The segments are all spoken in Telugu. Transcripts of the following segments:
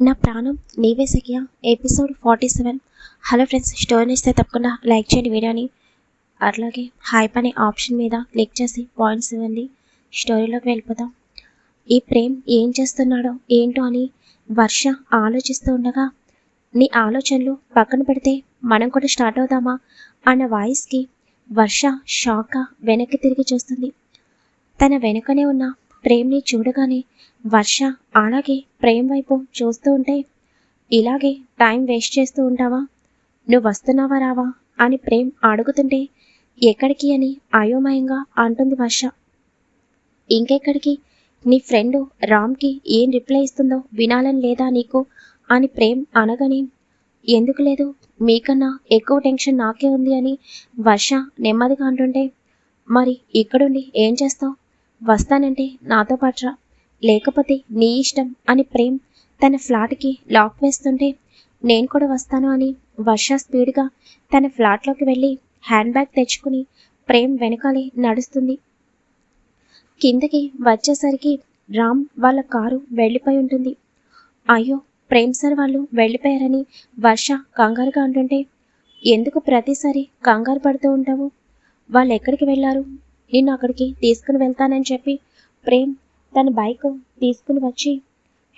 Naa Pranam Neeve Sakhiya. Episode forty seven. Hello friends story ఇస్తే తప్పకుండా లైక్ చేయండి వీడియోని. అట్లాగే హైప్ అనే ఆప్షన్ మీద క్లిక్ చేసి పాయింట్స్ ఇవ్వండి స్టోరీలోకి వెళ్ళిపోతాం ఈ ప్రేమ్ ఏం చేస్తున్నాడో ఏంటో అని వర్ష ఆలోచిస్తూ ఉండగా నీ ఆలోచనలు పక్కన పెడితే మనం కూడా స్టార్ట్ అవుదామా అన్న వాయిస్కి వర్ష షాక్గా వెనక్కి తిరిగి చూస్తుంది. తన వెనుకనే ఉన్న ప్రేమ్ని చూడగానే వర్ష అలాగే ప్రేమ్ వైపు చూస్తూ ఉంటే ఇలాగే టైం వేస్ట్ చేస్తూ ఉంటావా? నువ్వు వస్తున్నావా రావా? అని ప్రేమ్ అడుగుతుంటే ఎక్కడికి? అని అయోమయంగా అంటుంది వర్ష. ఇంకెక్కడికి? నీ ఫ్రెండ్ రామ్కి ఏం రిప్లై ఇస్తుందో వినాలని లేదా నీకు? అని ప్రేమ్ అనగానే ఎందుకు లేదు? మీకన్నా ఎక్కువ టెన్షన్ నాకే ఉంది అని వర్ష నెమ్మదిగా అంటుంటే మరి ఇక్కడుండి ఏం చేస్తావు? వస్తానంటే నాతో పాటురా లేకపోతే నీ ఇష్టం అని ప్రేమ్ తన ఫ్లాట్కి లాక్ వేస్తుంటే నేను కూడా వస్తాను అని వర్ష స్పీడ్గా తన ఫ్లాట్లోకి వెళ్ళి హ్యాండ్ బ్యాగ్ తెచ్చుకుని ప్రేమ్ వెనకాలే నడుస్తుంది. కిందకి వచ్చేసరికి రామ్ వాళ్ళ కారు వెళ్ళిపోయి ఉంటుంది. అయ్యో ప్రేమ్ సార్ వాళ్ళు వెళ్ళిపోయారని వర్ష కంగారుగా అంటుంటే ఎందుకు ప్రతిసారి కంగారు పడుతూ ఉంటావు? వాళ్ళు ఎక్కడికి వెళ్ళారు? నిన్ను అక్కడికి తీసుకుని వెళ్తానని చెప్పి ప్రేమ్ తన బైక్ తీసుకుని వచ్చి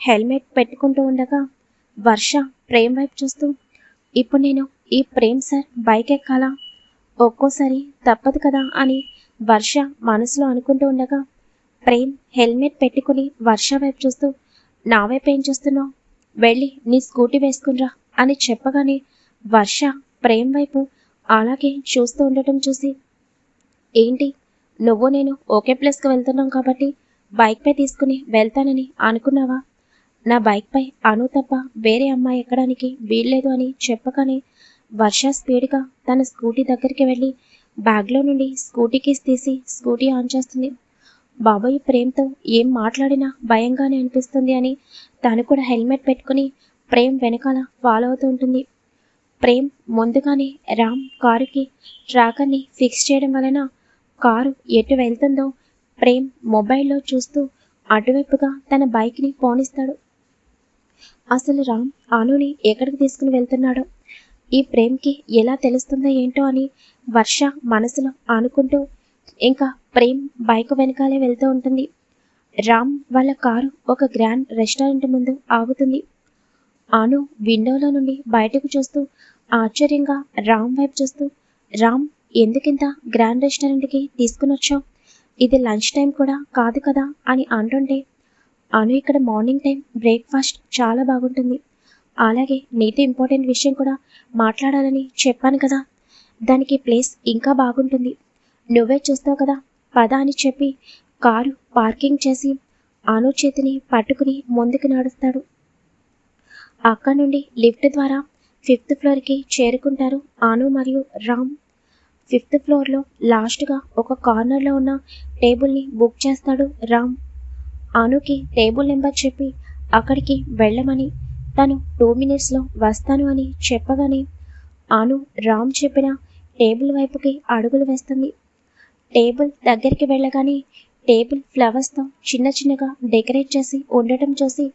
హెల్మెట్ పెట్టుకుంటూ ఉండగా వర్ష ప్రేమ్ వైపు చూస్తూ ఇప్పుడు నేను ఈ ప్రేమ్ సార్ బైక్ ఎక్కాలా? ఒక్కోసారి తప్పదు కదా అని వర్ష మనసులో అనుకుంటూ ఉండగా ప్రేమ్ హెల్మెట్ పెట్టుకుని వర్ష వైపు చూస్తూ నా వైపు ఏం చూస్తున్నావు? వెళ్ళి నీ స్కూటీ వేసుకునిరా అని చెప్పగానే వర్ష ప్రేమ్ వైపు అలాగే చూస్తూ ఉండటం చూసి ఏంటి? నువ్వు నేను ఓకే ప్లేస్కి వెళ్తున్నాం కాబట్టి బైక్పై తీసుకుని వెళ్తానని అనుకున్నావా? నా బైక్పై అను తప్ప వేరే అమ్మాయి ఎక్కడానికి వీల్లేదు అని చెప్పగానే వర్ష స్పీడ్గా తన స్కూటీ దగ్గరికి వెళ్ళి బ్యాగ్లో నుండి స్కూటీ కీస్ తీసి స్కూటీ ఆన్ చేస్తుంది. బాబాయ్ ప్రేమ్తో ఏం మాట్లాడినా భయంగానే అనిపిస్తుంది అని తను కూడా హెల్మెట్ పెట్టుకుని ప్రేమ్ వెనకాల ఫాలో అవుతూ ఉంటుంది. ప్రేమ్ ముందుగానే రామ్ కారుకి ట్రాకర్ని ఫిక్స్ చేయడం వలన కారు ఎటు వెళ్తుందో ప్రేమ్ మొబైల్లో చూస్తూ అటువైపుగా తన బైక్ని పోనిస్తాడు. అసలు రామ్ అనుని ఎక్కడికి తీసుకుని వెళ్తున్నాడో? ఈ ప్రేమ్కి ఎలా తెలుస్తుందో ఏంటో అని వర్ష మనసులో అనుకుంటూ ఇంకా ప్రేమ్ బైక్ వెనకాలే వెళ్తూ ఉంటుంది. రామ్ వాళ్ళ కారు ఒక గ్రాండ్ రెస్టారెంట్ ముందు ఆగుతుంది. అను విండోలో నుండి బయటకు చూస్తూ ఆశ్చర్యంగా రామ్ వైపు చూస్తూ రామ్ ఎందుకింత గ్రాండ్ రెస్టారెంట్కి తీసుకుని వచ్చావు ఇది లంచ్ టైం కూడా కాదు కదా అని అంటుంటే అను ఇక్కడ మార్నింగ్ టైం బ్రేక్ఫాస్ట్ చాలా బాగుంటుంది. అలాగే నీతో ఇంపార్టెంట్ విషయం కూడా మాట్లాడాలని చెప్పాను కదా. దానికి ప్లేస్ ఇంకా బాగుంటుంది. నువ్వే చూస్తావు కదా. పద అని చెప్పి కారు పార్కింగ్ చేసి అను చేతిని పట్టుకుని ముందుకు నడుస్తాడు. అక్కడ నుండి లిఫ్ట్ ద్వారా ఫిఫ్త్ ఫ్లోర్కి చేరుకుంటారు అను మరియు రామ్. ఫిఫ్త్ ఫ్లోర్లో లాస్ట్గా ఒక కార్నర్లో ఉన్న టేబుల్ని బుక్ చేస్తాడు రామ్. అనుకి టేబుల్ నెంబర్ చెప్పి అక్కడికి వెళ్ళమని తను టూ మినిట్స్లో వస్తాను అని చెప్పగానే అను రామ్ చెప్పిన టేబుల్ వైపుకి అడుగులు వేస్తుంది. టేబుల్ దగ్గరికి వెళ్ళగానే టేబుల్ ఫ్లవర్స్తో చిన్న చిన్నగా డెకరేట్ చేసి ఉండటం చూసి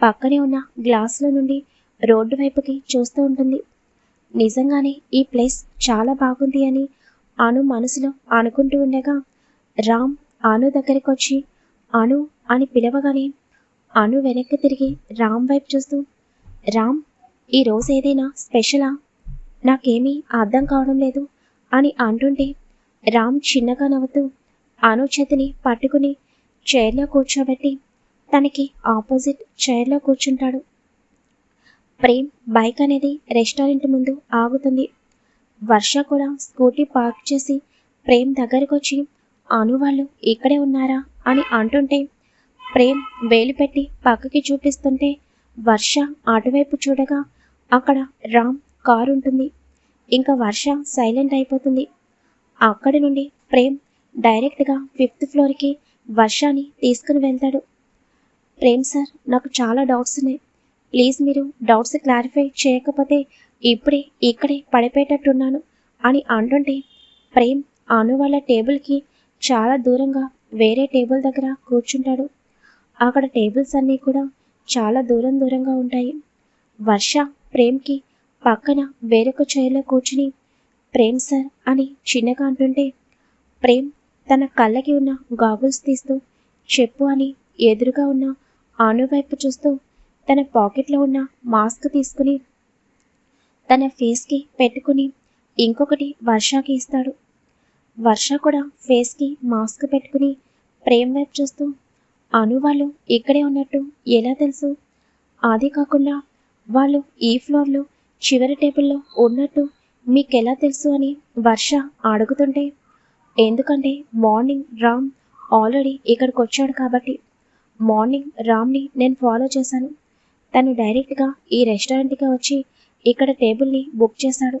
పక్కనే ఉన్న గ్లాసుల నుండి రోడ్డు వైపుకి చూస్తూ ఉంటుంది. నిజంగానే ఈ ప్లేస్ చాలా బాగుంది అని అను మనసులో అనుకుంటూ ఉండగా రామ్ అను దగ్గరికి వచ్చి అను అని పిలవగానే అను వెనక్కి తిరిగి రామ్ వైపు చూస్తూ రామ్ ఈ రోజు ఏదైనా స్పెషలా? నాకేమీ అర్థం కావడం లేదు అని అంటుంటే రామ్ చిన్నగా నవ్వుతూ అను చేతిని పట్టుకుని చైర్లో కూర్చోబెట్టి తనకి ఆపోజిట్ చైర్లో కూర్చుంటాడు. ప్రేమ్ బైక్ అనేది రెస్టారెంట్ ముందు ఆగుతుంది వర్ష కూడా స్కూటీ పార్క్ చేసి ప్రేమ్ దగ్గరకొచ్చి అను వాళ్ళు ఇక్కడే ఉన్నారా? అని అంటుంటే ప్రేమ్ వేలు పెట్టి పక్కకి చూపిస్తుంటే వర్ష అటువైపు చూడగా అక్కడ రామ్ కారు ఉంటుంది ఇంకా వర్ష సైలెంట్ అయిపోతుంది. అక్కడి నుండి ప్రేమ్ డైరెక్ట్గా ఫిఫ్త్ ఫ్లోర్కి వర్షాన్ని తీసుకుని వెళ్తాడు. ప్రేమ్ సార్ నాకు చాలా డౌట్స్ ఉన్నాయి. ప్లీజ్ మీరు డౌట్స్ క్లారిఫై చేయకపోతే ఇప్పుడే ఇక్కడే పడిపోయేటట్టున్నాను అని అంటుంటే ప్రేమ్ అను వాళ్ళ టేబుల్కి చాలా దూరంగా వేరే టేబుల్ దగ్గర కూర్చుంటాడు. అక్కడ టేబుల్స్ అన్నీ కూడా చాలా దూరం దూరంగా ఉంటాయి. వర్ష ప్రేమ్కి పక్కన వేరొక చైర్లో కూర్చుని ప్రేమ్ సార్ అని చిన్నగా అంటుంటే ప్రేమ్ తన కళ్ళకి ఉన్న గాగుల్స్ తీస్తూ చెప్పు అని ఎదురుగా ఉన్న ఆను వైపు చూస్తూ తన పాకెట్లో ఉన్న మాస్క్ తీసుకుని తన ఫేస్కి పెట్టుకుని ఇంకొకటి వర్షాకి ఇస్తాడు. వర్ష కూడా ఫేస్కి మాస్క్ పెట్టుకుని ప్రేమ్ వైపు చూస్తూ అను వాళ్ళు ఇక్కడే ఉన్నట్టు ఎలా తెలుసు? అది కాకుండా వాళ్ళు ఈ ఫ్లోర్లో చివరి టేబుల్లో ఉన్నట్టు మీకెలా తెలుసు? అని వర్ష అడుగుతుంటే ఎందుకంటే మార్నింగ్ రామ్ ఆల్రెడీ ఇక్కడికి వచ్చాడు కాబట్టి మార్నింగ్ రామ్ని నేను ఫాలో చేశాను. తను డైరెక్ట్గా ఈ రెస్టారెంట్కి వచ్చి ఇక్కడ టేబుల్ని బుక్ చేశాడు.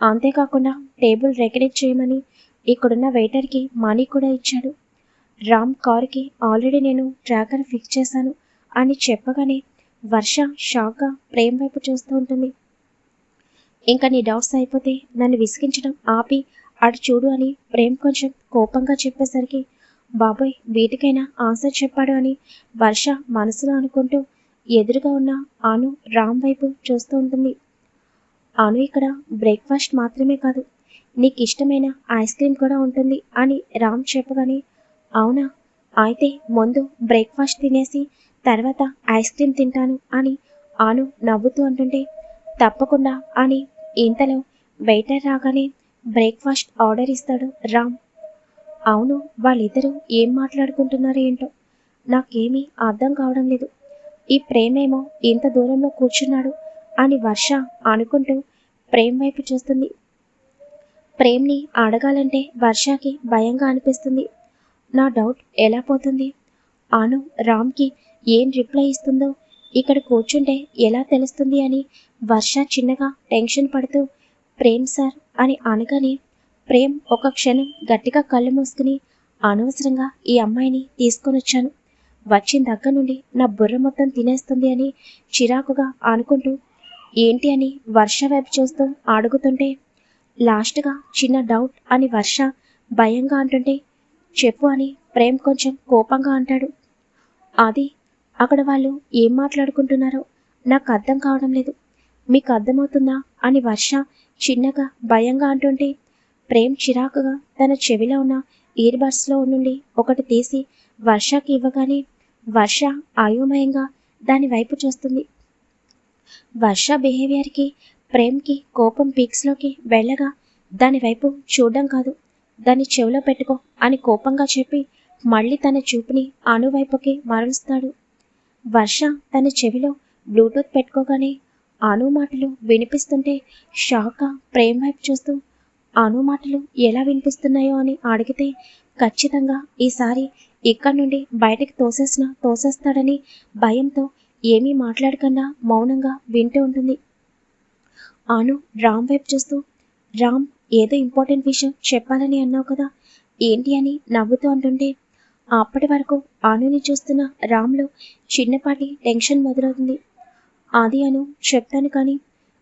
అంతేకాకుండా టేబుల్ రెకగ్నైజ్ చేయమని ఇక్కడున్న వెయిటర్కి మనీ కూడా ఇచ్చాడు. రామ్ కారుకి ఆల్రెడీ నేను ట్రాకర్ ఫిక్స్ చేశాను అని చెప్పగానే వర్ష షాక్గా ప్రేమ్ వైపు చూస్తూ ఉంటుంది. ఇంకా నీ డౌట్స్ అయిపోతే నన్ను విసిగించడం ఆపి అటు చూడు అని ప్రేమ్ కొంచెం కోపంగా చెప్పేసరికి బాబోయ్ వీటికైనా ఆన్సర్ చెప్పాడు అని వర్ష మనసులో అనుకుంటూ ఎదురుగా ఉన్న అను రామ్ వైపు చూస్తూ ఉంటుంది. అను ఇక్కడ బ్రేక్ఫాస్ట్ మాత్రమే కాదు. నీకు ఇష్టమైన ఐస్ క్రీమ్ కూడా ఉంటుంది అని రామ్ చెప్పగానే అవునా? అయితే ముందు బ్రేక్ఫాస్ట్ తినేసి తర్వాత ఐస్ క్రీమ్ తింటాను అని ఆను నవ్వుతూ అంటుంటే తప్పకుండా అని ఇంతలో వెయిటర్ రాగానే బ్రేక్ఫాస్ట్ ఆర్డర్ ఇస్తాడు రామ్. అవును వాళ్ళిద్దరూ ఏం మాట్లాడుకుంటున్నారు ఏంటో నాకేమీ అర్థం కావడం లేదు. ఈ ప్రేమేమో ఇంత దూరంలో కూర్చున్నాడు అని వర్ష అనుకుంటూ ప్రేమ్ వైపు చూస్తుంది. ప్రేమ్ని అడగాలంటే వర్షకి భయంగా అనిపిస్తుంది. నా డౌట్ ఎలా పోతుంది? అను రామ్కి ఏం రిప్లై ఇస్తుందో ఇక్కడ కూర్చుంటే ఎలా తెలుస్తుంది అని వర్ష చిన్నగా టెన్షన్ పడుతూ ప్రేమ్ సార్ అని అనగానే ప్రేమ్ ఒక క్షణం గట్టిగా కళ్ళు మూసుకుని అనవసరంగా ఈ అమ్మాయిని తీసుకొని వచ్చాను. వచ్చిన దగ్గర నుండి నా బుర్ర మొత్తం తినేస్తుంది అని చిరాకుగా అనుకుంటూ ఏంటి అని వర్ష వైపు చూస్తూ అడుగుతుంటే లాస్ట్గా చిన్న డౌట్ అని వర్ష భయంగా అంటుంటే చెప్పు అని ప్రేమ్ కొంచెం కోపంగా అంటాడు. అది అక్కడ వాళ్ళు ఏం మాట్లాడుకుంటున్నారో నాకు అర్థం కావడం లేదు. మీకు అర్థమవుతుందా అని వర్ష చిన్నగా భయంగా అంటుంటే ప్రేమ్ చిరాకుగా తన చెవిలో ఉన్న ఇయర్ బడ్స్లో నుండి ఒకటి తీసి వర్షకి ఇవ్వగానే వర్ష అయోమయంగా దాని వైపు చూస్తుంది. వర్ష బిహేవియర్కి ప్రేమ్కి కోపం పీక్స్లోకి వెళ్ళగా దాని వైపు చూడడం కాదు. దాన్ని చెవిలో పెట్టుకో అని కోపంగా చెప్పి మళ్ళీ తన చూపుని అనువైపుకి మరలుస్తాడు. వర్ష తన చెవిలో బ్లూటూత్ పెట్టుకోగానే అను మాటలు వినిపిస్తుంటే షాక్గా ప్రేమ్ వైపు చూస్తూ అను మాటలు ఎలా వినిపిస్తున్నాయో అని అడిగితే ఖచ్చితంగా ఈసారి ఇక్కడి నుండి బయటకు తోసేసిన తోసేస్తాడని భయంతో ఏమీ మాట్లాడకుండా మౌనంగా వింటూ ఉంటుంది. అను రామ్ వైపు చూస్తూ రామ్ ఏదో ఇంపార్టెంట్ విషయం చెప్పాలని అన్నావు కదా ఏంటి అని నవ్వుతూ అంటుంటే అప్పటి వరకు ఆనుని చూస్తున్న రామ్లో చిన్నపాటి టెన్షన్ మొదలవుతుంది. అది అను చెప్తాను కానీ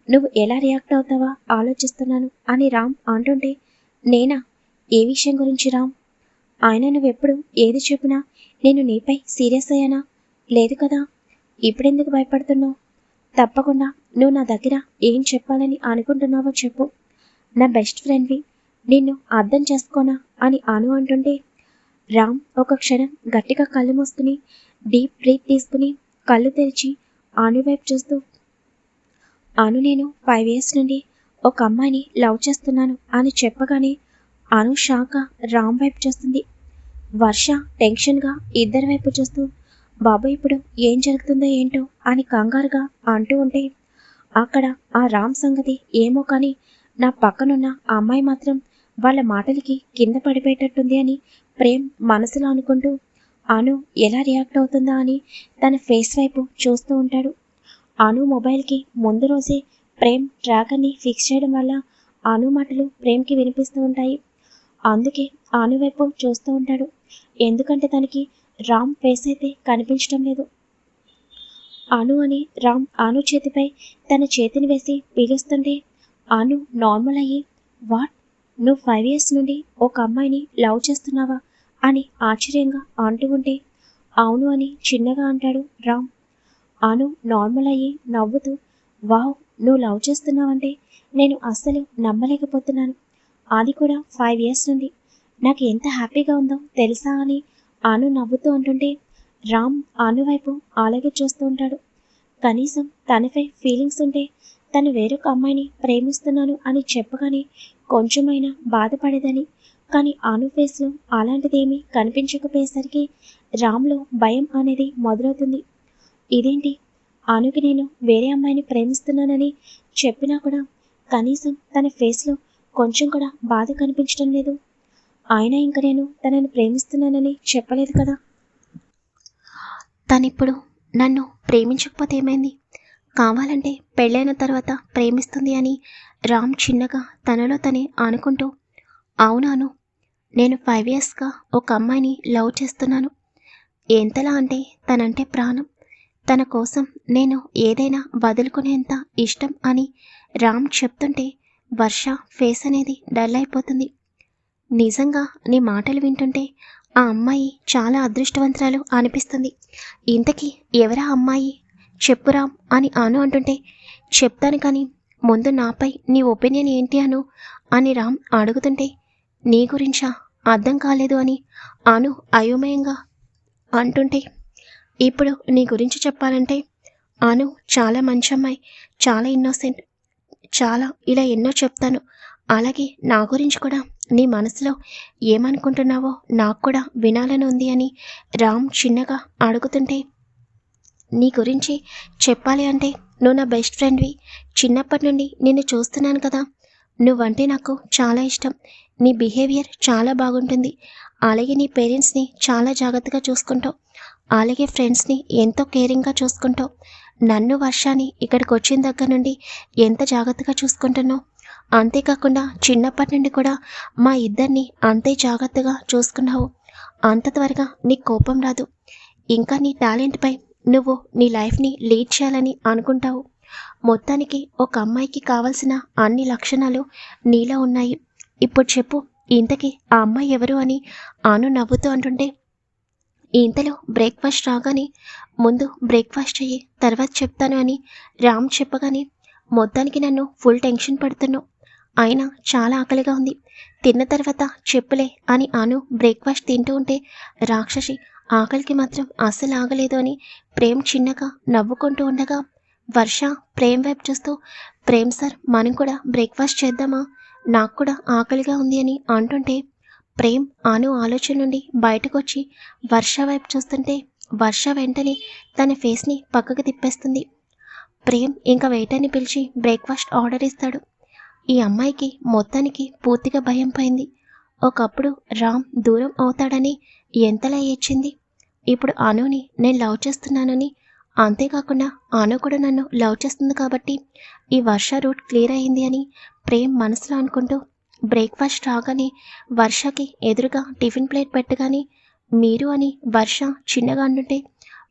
నువ్వు ఎలా రియాక్ట్ అవుతావా ఆలోచిస్తున్నాను అని రామ్ అంటుంటే నేనా? ఏ విషయం గురించి రామ్? ఆయన నువ్వెప్పుడు ఏది చెప్పినా నేను నీపై సీరియస్ అయ్యానా? లేదు కదా? ఇప్పుడెందుకు భయపడుతున్నావు? తప్పకుండా నువ్వు నా దగ్గర ఏం చెప్పాలని అనుకుంటున్నావో చెప్పు. నా బెస్ట్ ఫ్రెండ్వి నిన్ను అర్థం చేసుకోనా అని అను అంటుంటే రామ్ ఒక క్షణం గట్టిగా కళ్ళు మూసుకుని డీప్ బ్రీత్ తీసుకుని కళ్ళు తెరిచి అను వైపు చూస్తూ అను నేను ఫైవ్ ఇయర్స్ నుండి ఒక అమ్మాయిని లవ్ చేస్తున్నాను అని చెప్పగానే అను షాక రామ్ వైపు చూస్తుంది. వర్ష టెన్షన్గా ఇద్దరి వైపు చూస్తూ బాబు ఇప్పుడు ఏం జరుగుతుందో ఏంటో అని కంగారుగా అంటూ ఉంటే అక్కడ ఆ రామ్ సంగతి ఏమో కానీ నా పక్కనున్న అమ్మాయి మాత్రం వాళ్ళ మాటలకి కింద పడిపోయేటట్టుంది అని ప్రేమ్ మనసులో అనుకుంటూ అను ఎలా రియాక్ట్ అవుతుందా అని తన ఫేస్ వైపు చూస్తూ ఉంటాడు. అను మొబైల్కి ముందు రోజే ప్రేమ్ ట్రాకర్ని ఫిక్స్ చేయడం వల్ల అను మాటలు ప్రేమ్కి వినిపిస్తూ ఉంటాయి. అందుకే అను వైపు చూస్తూ ఉంటాడు. ఎందుకంటే తనకి రామ్ ఫేస్ అయితే కనిపించడం లేదు. అను అని రామ్ అను చేతిపై తన చేతిని వేసి పీలుస్తుంటే అను నార్మల్ అయ్యి వాట్? నువ్వు ఫైవ్ ఇయర్స్ నుండి ఒక అమ్మాయిని లవ్ చేస్తున్నావా? అని ఆశ్చర్యంగా అంటూ ఉంటే అవును అని చిన్నగా అంటాడు రామ్. అను నార్మల్ అయ్యి నవ్వుతూ వావ్ నువ్వు లవ్ చేస్తున్నావంటే నేను అస్సలు నమ్మలేకపోతున్నాను. అది కూడా ఫైవ్ ఇయర్స్ నుండి. నాకు ఎంత హ్యాపీగా ఉందో తెలుసా? అని ఆను నవ్వుతూ అంటుంటే రామ్ ఆను వైపు అలాగే చూస్తూ ఉంటాడు. కనీసం తనపై ఫీలింగ్స్ ఉంటే తను వేరొక అమ్మాయిని ప్రేమిస్తున్నాను అని చెప్పగానే కొంచెమైనా బాధపడేదని. కానీ ఆను ఫేస్లో అలాంటిదేమీ కనిపించకపోయేసరికి రామ్లో భయం అనేది మొదలవుతుంది. ఇదేంటి? ఆనుకి నేను వేరే అమ్మాయిని ప్రేమిస్తున్నానని చెప్పినా కూడా కనీసం తన ఫేస్లో కొంచెం కూడా బాధ కనిపించడం లేదు. ఆయన ఇంక నేను తనని ప్రేమిస్తున్నానని చెప్పలేదు కదా. తనిప్పుడు నన్ను ప్రేమించకపోతే ఏమైంది? కావాలంటే పెళ్ళైన తర్వాత ప్రేమిస్తుంది అని రామ్ చిన్నగా తనలో తనే అనుకుంటూ అవునాను నేను ఫైవ్ ఇయర్స్గా ఒక అమ్మాయిని లవ్ చేస్తున్నాను. ఎంతలా అంటే తనంటే ప్రాణం. తన కోసం నేను ఏదైనా వదులుకునేంత ఇష్టం అని రామ్ చెప్తుంటే వర్ష ఫేస్ అనేది డల్ అయిపోతుంది. నిజంగా నీ మాటలు వింటుంటే ఆ అమ్మాయి చాలా అదృష్టవంతురాలు అనిపిస్తుంది. ఇంతకీ ఎవరా అమ్మాయి? చెప్పురా అని అను అంటుంటే చెప్తాను కానీ ముందు నాపై నీ ఒపీనియన్ ఏంటి అను అని రామ్ అడుగుతుంటే నీ గురించా? అర్థం కాలేదు అని అను అయోమయంగా అంటుంటే ఇప్పుడు నీ గురించి చెప్పాలంటే అను చాలా మంచి అమ్మాయి చాలా ఇన్నోసెంట్ చాలా ఇలా ఎన్నో చెప్తాను. అలాగే నా గురించి కూడా నీ మనసులో ఏమనుకుంటున్నావో నాకు కూడా వినాలని ఉంది అని రామ్ చిన్నగా అడుగుతుంటే నీ గురించి చెప్పాలి అంటే నువ్వు నా బెస్ట్ ఫ్రెండ్వి. చిన్నప్పటి నుండి నిన్ను చూస్తున్నాను కదా. నువ్వంటే నాకు చాలా ఇష్టం. నీ బిహేవియర్ చాలా బాగుంటుంది. అలాగే నీ పేరెంట్స్ని చాలా జాగ్రత్తగా చూసుకుంటావు. అలాగే ఫ్రెండ్స్ని ఎంతో కేరింగ్గా చూసుకుంటావు. నన్ను వర్షాన్ని ఇక్కడికి వచ్చిన దగ్గర నుండి ఎంత జాగ్రత్తగా చూసుకుంటున్నావు? అంతేకాకుండా చిన్నప్పటి నుండి కూడా మా ఇద్దరిని అంతే జాగ్రత్తగా చూసుకున్నావు. అంత త్వరగా నీ కోపం రాదు. ఇంకా నీ టాలెంట్పై నువ్వు నీ లైఫ్ని లీడ్ చేయాలని అనుకుంటావు. మొత్తానికి ఒక అమ్మాయికి కావలసిన అన్ని లక్షణాలు నీలో ఉన్నాయి. ఇప్పుడు చెప్పు ఇంతకీ ఆ అమ్మాయి ఎవరు అని అను నవ్వుతూ అంటుంటే ఇంతలో బ్రేక్ఫాస్ట్ రాగానే ముందు బ్రేక్ఫాస్ట్ చెయ్యి తర్వాత చెప్తాను అని రామ్ చెప్పగానే మొత్తానికి నన్ను ఫుల్ టెన్షన్ పడుతున్నావు. అయినా చాలా ఆకలిగా ఉంది. తిన్న తర్వాత చెప్పులే అని అను బ్రేక్ఫాస్ట్ తింటూ ఉంటే రాక్షసి ఆకలికి మాత్రం అస్సలు ఆగలేదు అని ప్రేమ్ చిన్నగా నవ్వుకుంటూ ఉండగా వర్ష ప్రేమ్ వైపు చూస్తూ ప్రేమ్ సార్ మనం కూడా బ్రేక్ఫాస్ట్ చేద్దామా? నాకు కూడా ఆకలిగా ఉంది అని అంటుంటే ప్రేమ్ అను ఆలోచన నుండి బయటకు వచ్చి వర్ష వైపు చూస్తుంటే వర్ష వెంటనే తన ఫేస్ని పక్కకు తిప్పేస్తుంది. ప్రేమ్ ఇంకా వెయిటర్ని పిలిచి బ్రేక్ఫాస్ట్ ఆర్డర్ ఇస్తాడు. ఈ అమ్మాయికి మొత్తానికి పూర్తిగా భయం పోయింది. ఒకప్పుడు రామ్ దూరం అవుతాడని ఎంతలా ఏడ్చింది? ఇప్పుడు అనుని నేను లవ్ చేస్తున్నానని అంతేకాకుండా అను కూడా నన్ను లవ్ చేస్తుంది కాబట్టి ఈ వర్ష రూట్ క్లియర్ అయింది అని ప్రేమ్ మనసులో అనుకుంటూ బ్రేక్ఫాస్ట్ రాగానే వర్షకి ఎదురుగా టిఫిన్ ప్లేట్ పెట్టగానే మీరు అని వర్ష చిన్నగా అంటుంటే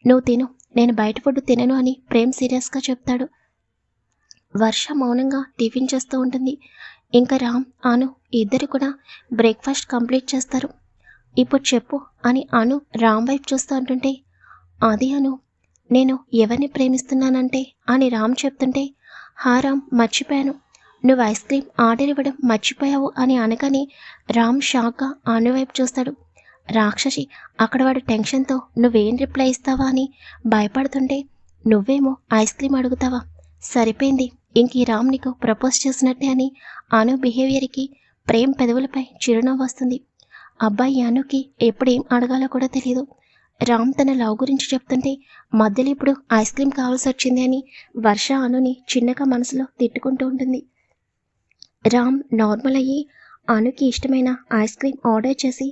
నువ్వు తిను నేను బయట ఫుడ్ తినను అని ప్రేమ్ సీరియస్గా చెప్తాడు. వర్ష మౌనంగా టిఫిన్ చేస్తూ ఉంటుంది. ఇంకా రామ్ అను ఇద్దరు కూడా బ్రేక్ఫాస్ట్ కంప్లీట్ చేస్తారు. ఇప్పుడు చెప్పు అని అను రామ్ వైపు చూస్తూ అంటుంటే అది అను నేను ఎవరిని ప్రేమిస్తున్నానంటే? అని రామ్ చెప్తుంటే హా రామ్ మర్చిపోయాను. నువ్వు ఐస్ క్రీమ్ ఆర్డర్ ఇవ్వడం మర్చిపోయావు అని అనగానే రామ్ షాక్గా అను వైపు చూస్తాడు. రాక్షసి అక్కడ వాడు టెన్షన్తో నువ్వేం రిప్లై ఇస్తావా? అని భయపడుతుంటే నువ్వేమో ఐస్ క్రీమ్ అడుగుతావా? సరిపోయింది. ఇంక ఈ రామ్ నీకు ప్రపోజ్ చేసినట్టే అని అను బిహేవియర్కి ప్రేమ్ పెదవులపై చిరునవ్వు వస్తుంది. అబ్బాయి అనుకి ఎప్పుడేం అడగాలో కూడా తెలియదు రామ్ తన లవ్ గురించి చెప్తుంటే మధ్యలో ఇప్పుడు ఐస్ క్రీమ్ కావాల్సి వచ్చింది అని వర్ష అనుని చిన్నగా మనసులో తిట్టుకుంటూ ఉంటుంది. రామ్ నార్మల్ అయ్యి అనుకి ఇష్టమైన ఐస్ క్రీమ్ ఆర్డర్ చేసి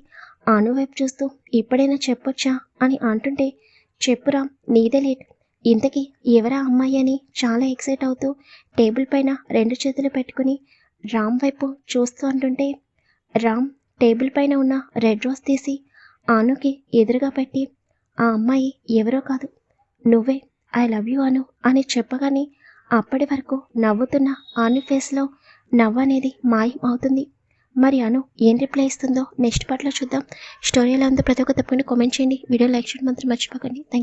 అను వైపు చూస్తూ ఇప్పుడైనా చెప్పొచ్చా అని అంటుంటే చెప్పు రామ్ నీదే లేట్ ఇంతకీ ఎవరా అమ్మాయి అని చాలా ఎక్సైట్ అవుతూ టేబుల్ పైన రెండు చేతులు పెట్టుకుని రామ్ వైపు చూస్తూ అంటుంటే రామ్ టేబుల్ పైన ఉన్న రెడ్ రోజ్ తీసి ఆనుకి ఎదురుగా పెట్టి ఆ అమ్మాయి ఎవరో కాదు. నువ్వే. ఐ లవ్ యూ అను అని చెప్పగానే అప్పటి వరకు నవ్వుతున్న ఆను ఫేస్లో నవ్వు అనేది మాయం అవుతుంది. మరి అను ఏం రిప్లై ఇస్తుందో నెక్స్ట్ పార్ట్లో చూద్దాం. స్టోరీ ఎలా ఉందో ప్రతి ఒక్క తప్పకుండా కామెంట్ చేయండి. వీడియో లైక్ చేయడం మాత్రం మర్చిపోకండి. థ్యాంక్